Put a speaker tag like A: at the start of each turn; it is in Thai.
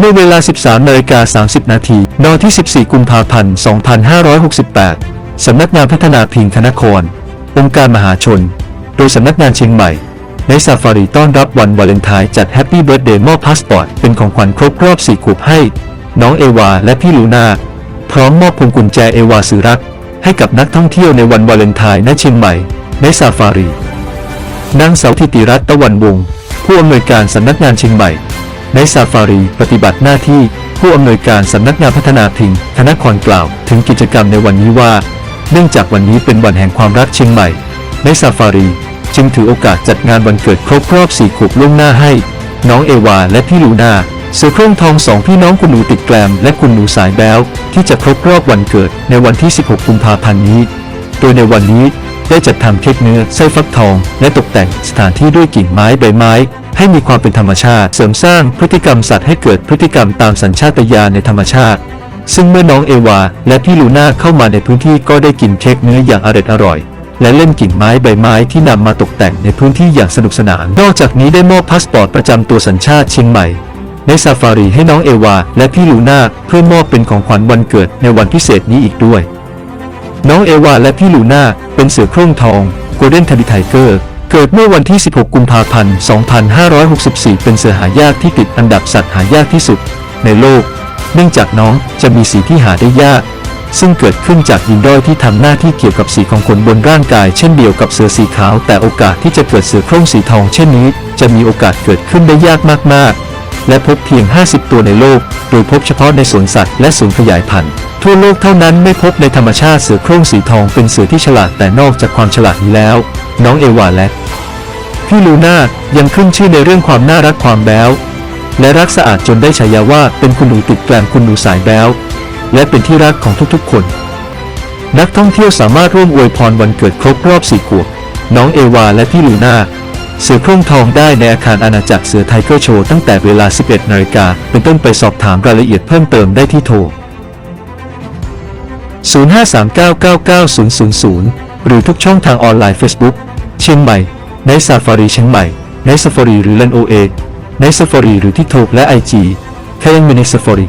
A: เมื่อเวลา 13นาฬิกา30 นาทีนที่ 14 กุมภาพันธ์ 2568 สำนักงานพัฒนาพิงคณคร องค์การมหาชน โดยสำนักงานเชียงใหม่ ในซาฟารีต้อนรับวันวาเลนไทน์จัดแฮปปี้เบิร์ดเดย์มอบพาสปอร์ต เป็นของขวัญครบรอบ 4 ขวบให้ น้องเอวาและพี่ลูนาพร้อมมอบพวงกุญแจเอวาสือรัก ให้กับนักท่องเที่ยวในวันวาเลนไทน์ณเชียงใหม่ ในซาฟารีนางสาวธิติรัตน์ตะวันวงศ์ผู้อำนวยการสำนักงานเชียงใหม่ ในซาฟารีปฏิบัติหน้าที่ผู้อำนวยการสำนักงานพัฒนาพิงคณะครกล่าว ถึงกิจกรรมในวันนี้ว่า เนื่องจากวันนี้เป็นวันแห่งความรักเชียงใหม่ ในซาฟารีจึงถือโอกาสจัดงานวันเกิดครบรอบ4ขวบล่วงหน้าให้ น้องเอวาและพี่ลูนาเสือโคร่งทองสองพี่น้องคุณหนูติดแกลมและคุณหนูสายแบ้ว ที่จะครบรอบวันเกิดในวันที่ 16 กุมภาพันธ์นี้ โดยในวันนี้ได้จัดทำเค้กเนื้อไส้ฟักทอง และตกแต่งสถานที่ด้วยกิ่งไม้ใบไม้ ให้มีความเป็นธรรมชาติ เสริมสร้างพฤติกรรมสัตว์ให้เกิดพฤติกรรมตามสัญชาตญาณในธรรมชาติ ซึ่งเมื่อน้องเอวา และพี่ลูน่าเข้ามาในพื้นที่ก็ได้กินเค้กเนื้ออย่างอร่อยอร่อยและเล่นกิ่งไม้ใบไม้ที่นำมาตกแต่งในพื้นที่อย่างสนุกสนาน นอกจากนี้ได้มอบพาสปอร์ตประจำตัวสัญชาติเชียงใหม่ ในซาฟารีให้น้องเอวา และพี่ลูน่าเพื่อมอบเป็นของขวัญวันเกิดในวันพิเศษนี้อีกด้วย น้องเอวาและพี่ลูน่าเป็นเสือโคร่งทอง Golden Tabby Tiger เกิ เกิดเมื่อวันที่ 16 กุมภาพันธ์ 2564 เป็นเสือหายากที่ติดอันดับสัตว์หายากที่สุด ในโลก เนื่องจากน้องจะมีสีที่หาได้ยาก ซึ่งเกิดขึ้นจากยีนด้อยที่ทำหน้าที่เกี่ยวกับสีของขนบนร่างกาย เช่นเดียวกับเสือสีขาว แต่โอกาสที่จะเกิดเสือโคร่งสีทอง เช่นนี้ จะมีโอกาสเกิดขึ้นได้ยากมากๆ และพบเพียง 50 ตัวในโลก โดยพบเฉพาะในสวนสัตว์และศูนย์ขยายพันธุ์ทั่วโลกเท่านั้นไม่พบในธรรมชาติเสือโคร่งสีทองเป็นเสือที่ฉลาดแต่นอกจากความฉลาดนี้แล้ว น้องเอวาและพี่ลูน่ายังขึ้นชื่อในเรื่องความน่ารักความแบ้ว และรักสะอาดจนได้ฉายาว่าเป็นคุณหนูติดแกลมคุณหนูสายแบ้ว และเป็นที่รักของทุกๆคน นักท่องเที่ยวสามารถร่วมอวยพรวันเกิดครบรอบสี่ขวบน้องเอวาและพี่ลูน่าเสือโคร่งทองได้ในอาคารอาณาจักรเสือไทเกอร์โชว์ตั้งแต่เวลา 11 นาฬิกาเป็นต้นไปสอบถามรายละเอียดเพิ่มเติมได้ที่โทร 0539999000 หรือทุกช่องทางออนไลน์ Facebook เชียงใหม่ ในซาฟารีเชียงใหม่ ในซาฟารีหรือเลนโอเอในซาฟารีหรือที่โทรและ IG แค่ยังมีในซาฟารี